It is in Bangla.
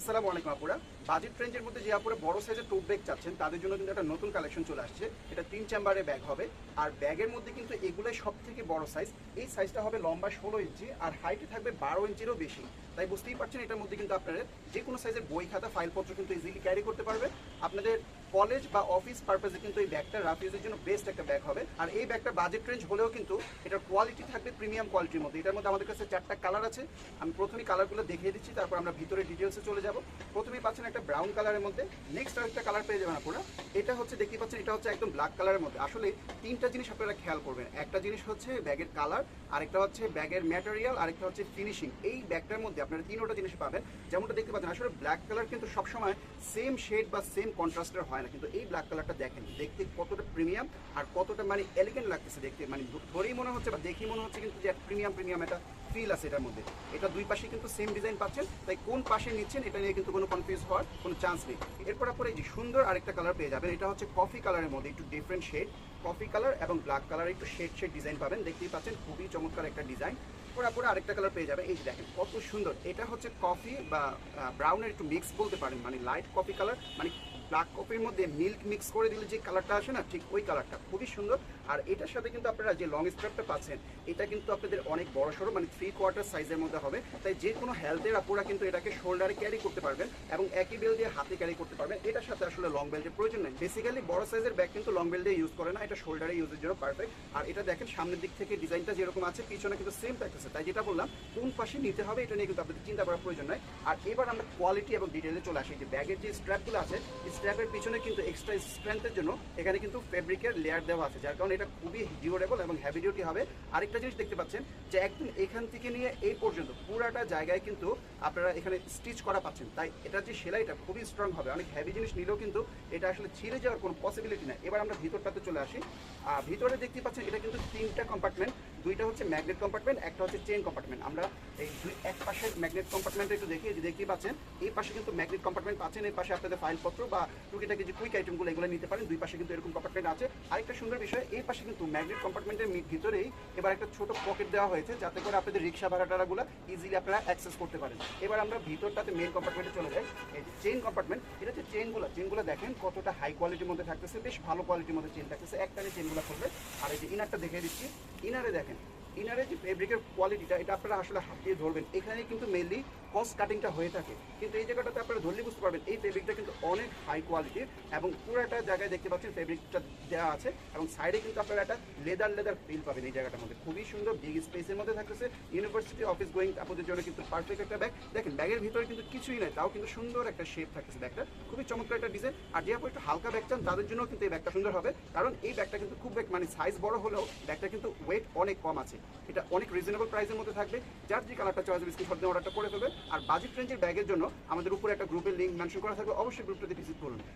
আসসালামু আলাইকুম আপুরা। বাজেট রেঞ্জের মধ্যে যে আপুরা বড় সাইজের টোপ ব্যাগ চাচ্ছেন, তাদের জন্য কিন্তু একটা নতুন কালেকশন চলে আসছে। এটা তিন চেম্বারের ব্যাগ হবে। আর ব্যাগের মধ্যে কিন্তু এগুলোই সব থেকে বড় সাইজ এই সাইজটা হবে লম্বা ষোলো ইঞ্চি, আর হাইটে থাকবে বারো ইঞ্চিরও বেশি। তাই বুঝতেই পারছেন এটার মধ্যে কিন্তু আপনাদের যে কোনো সাইজের বই, খাতা ফাইলপত্র কিন্তু ইজিলি ক্যারি করতে পারবে। আপনাদের কলেজ বা অফিস পারপাসে কিন্তু এই ব্যাগটা রাফ ইউজের জন্য বেস্ট একটা ব্যাগ হবে। আর এই ব্যাগটা বাজেট রেঞ্জ হলেও কিন্তু এটার কোয়ালিটি থাকবে প্রিমিয়াম কোয়ালিটির মধ্যে। এটার মধ্যে আমাদের কাছে চারটা কালার আছে। আমি প্রথমে কালারগুলো দেখিয়ে দিচ্ছি, তারপর আমরা ভিতরে ডিটেলসে চলে যাব। প্রথমেই পাচ্ছেন একটা ব্রাউন কালারের মধ্যে। নেক্সট আরেকটা কালার পেয়ে যাবেন আপনারা। এটা হচ্ছে দেখতে পাচ্ছেন, এটা হচ্ছে একদম ব্ল্যাক কালারের মধ্যে। আসলে তিনটা জিনিস আপনারা খেয়াল করবেন। একটা জিনিস হচ্ছে ব্যাগের কালার আরেকটা হচ্ছে ব্যাগের ম্যাটেরিয়াল আরেকটা হচ্ছে ফিনিশিং এই ব্যাগটার মধ্যে আপনারা তিনোটা জিনিস পাবেন। যেমনটা দেখতে পাচ্ছেন, আসলে ব্ল্যাক কালার কিন্তু সবসময় সেম শেড বা সেম কন্ট্রাস্টের হয় না। কিন্তু এই ব্ল্যাক কালারটা দেখেন, দেখতে কতটা প্রিমিয়াম আর কতটা মানে এলিগেন্ট লাগতেছে দেখতে। মানে ধরেই মনে হচ্ছে বা দেখেই মনে হচ্ছে কিন্তু যে প্রিমিয়াম প্রিমিয়াম একটা ফিল আছে এটার মধ্যে। এটা দুই পাশে কিন্তু সেম ডিজাইন পাচ্ছেন, তাই কোন পাশে নিচ্ছেন এটা নিয়ে কিন্তু কোনো কনফিউজ হওয়ার কোনো চান্স নেই। এরপর আপনার এই যে সুন্দর আরেকটা কালার পেয়ে যাবেন, এটা হচ্ছে কফি কালারের মধ্যে, একটু ডিফারেন্ট শেড কফি কালার এবং ব্ল্যাক কালার একটু শেড শেড ডিজাইন পাবেন, দেখতেই পাচ্ছেন খুবই চমৎকার একটা ডিজাইন পরে আরেকটা কালার পেয়ে যাবেন, এই যে দেখেন কত সুন্দর, এটা হচ্ছে কফি বা ব্রাউনের একটু মিক্স বলতে পারেন মানে লাইট কফি কালার মানে ব্ল্যাক কফির মধ্যে মিল্ক মিক্স করে দিলে যে কালারটা আসে না, ঠিক ওই কালারটা খুবই সুন্দর। আর এটার সাথে কিন্তু আপনারা যে লং স্ট্রাপটা পাচ্ছেন, এটা কিন্তু আপনাদের অনেক বড় সড়ো মানে থ্রি কোয়ার্টার সাইজের মধ্যে হবে। তাই যে কোনো হেলথের আপুরা কিন্তু এটাকে শোল্ডারে ক্যারি করতে পারবেন এবং একই বেল দিয়ে হাতে ক্যারি করতে পারবেন। এটার সাথে আসলে লং বেল্টের প্রয়োজন নেই। বেসিক্যালি বড় সাইজের ব্যাগ কিন্তু লং বেল্ট দিয়ে ইউজ করে না, এটা শোল্ডারে ইউজের জন্য পারফেক্ট আর এটা দেখেন সামনের দিক থেকে ডিজাইনটা যেরকম আছে, পিছনে কিন্তু সেম থাকতেছে তাই যেটা বললাম, কোন পাশে নিতে হবে এটা নিয়ে কিন্তু আপনাদের চিন্তা করার প্রয়োজন নয় আর এবার আমরা কোয়ালিটি এবং ডিটেলে চলে আসি। যে ব্যাগের যে স্ট্র্যাপগুলো আছে স্ট্র্যাপের পিছনে কিন্তু এক্সট্রা স্ট্রেংথের জন্য এখানে কিন্তু ফেব্রিকের লেয়ার দেওয়া আছে, যার কারণে এটা খুবই ডিউরেবল এবং হ্যাভি ডিউটি হবে। আরেকটা জিনিস দেখতে পাচ্ছেন যে একদম এখান থেকে নিয়ে এই পর্যন্ত পুরাটা জায়গায় কিন্তু আপনারা এখানে স্টিচ করা পাচ্ছেন। তাই এটা যে সেলাইটা খুবই স্ট্রং হবে। অনেক হ্যাভি জিনিস নিলেও কিন্তু এটা আসলে ছিঁড়ে যাওয়ার কোনো পসিবিলিটি নাই। এবার আমরা ভিতরটাতে চলে আসি। আর ভিতরে দেখতে পাচ্ছেন এটা কিন্তু তিনটা কম্পার্টমেন্ট দুইটা হচ্ছে ম্যাগনেট কম্পার্টমেন্ট একটা হচ্ছে চেন কম্পার্টমেন্ট আমরা এই দুই এক পাশের ম্যাগনেট কম্পার্টমেন্টটা একটু দেখি। যে দেখতেই পাচ্ছেন, এই পাশে কিন্তু ম্যাগনেট কম্পার্টমেন্ট পাচ্ছেন, এই পাশে আপনাদের ফাইলপত্র বা টুকিটাকি যে কুইক আইটেমগুলো এগুলো নিতে পারেন, দুই পাশে কিন্তু এরকম কম্পার্টমেন্ট আছে। আরেকটা সুন্দর বিষয়, এই পাশে কিন্তু ম্যাগনেট কম্পার্টমেন্টের ভিতরেই এবার একটা ছোট পকেট দেওয়া হয়েছে, যাতে করে আপনাদের রিক্সা ভাড়া টাড়াগুলো ইজিলি আপনারা অ্যাক্সেস করতে পারেন। এবার আমরা ভিতরটাতে মেন কম্পার্টমেন্টে চলে যাই। চেইন কম্পার্টমেন্ট এটা হচ্ছে চেনগুলো চেনগুলো দেখেন কতটা হাই কোয়ালিটির মধ্যে থাকতেছে, বেশ ভালো কোয়ালিটির মধ্যে চেন থাকতেছে। একটানে চেনগুলো খুলবে। আর এই যে ইনারটা দেখিয়ে দিচ্ছি। ইনারে দেখেন ইনারে যে ফেব্রিকের কোয়ালিটিটা এটা আপনারা আসলে হাত দিয়ে ধরবেন। এখানে কিন্তু মেনলি কস্ট কাটিংটা হয়ে থাকে। কিন্তু এই জায়গাটাতে আপনারা ধরলে বুঝতে পারবেন, এই ফেব্রিকটা কিন্তু অনেক হাই কোয়ালিটির এবং পুরো একটা জায়গায় দেখতে পাচ্ছেন ফেব্রিকটা দেওয়া আছে এবং সাইডে কিন্তু আপনারা একটা লেদার লেদার ফিল পাবেন এই জায়গাটার মধ্যে। খুবই সুন্দর বিগ স্পেসের মধ্যে থাকতেছে। ইউনিভার্সিটি অফিস গোয়িং আপনাদের জন্য কিন্তু পারফেক্ট একটা ব্যাগ দেখেন ব্যাগের ভিতরে কিন্তু কিছুই নাই, তাও কিন্তু সুন্দর একটা শেপ থাকতেছে ব্যাগটা খুবই চমৎকার একটা ডিজাইন আর যে একটু হালকা ব্যাগ চান, তাদের জন্য কিন্তু এই ব্যাগটা সুন্দর হবে। কারণ এই ব্যাগটা কিন্তু খুব মানে সাইজ বড় হলেও ব্যাগটা কিন্তু ওয়েট অনেক কম আছে। এটা অনেক রিজনেবল প্রাইসের মধ্যে থাকবে। যার যে কালারটা চয়েস হবে স্ক্রিনশট দিয়ে অর্ডারটা করে ফেলবে। আর বাজেট রেঞ্জের ব্যাগের জন্য আমাদের উপরে একটা গ্রুপের লিঙ্ক মেনশন করা থাকবে। অবশ্যই গ্রুপটাতে ভিজিট করুন।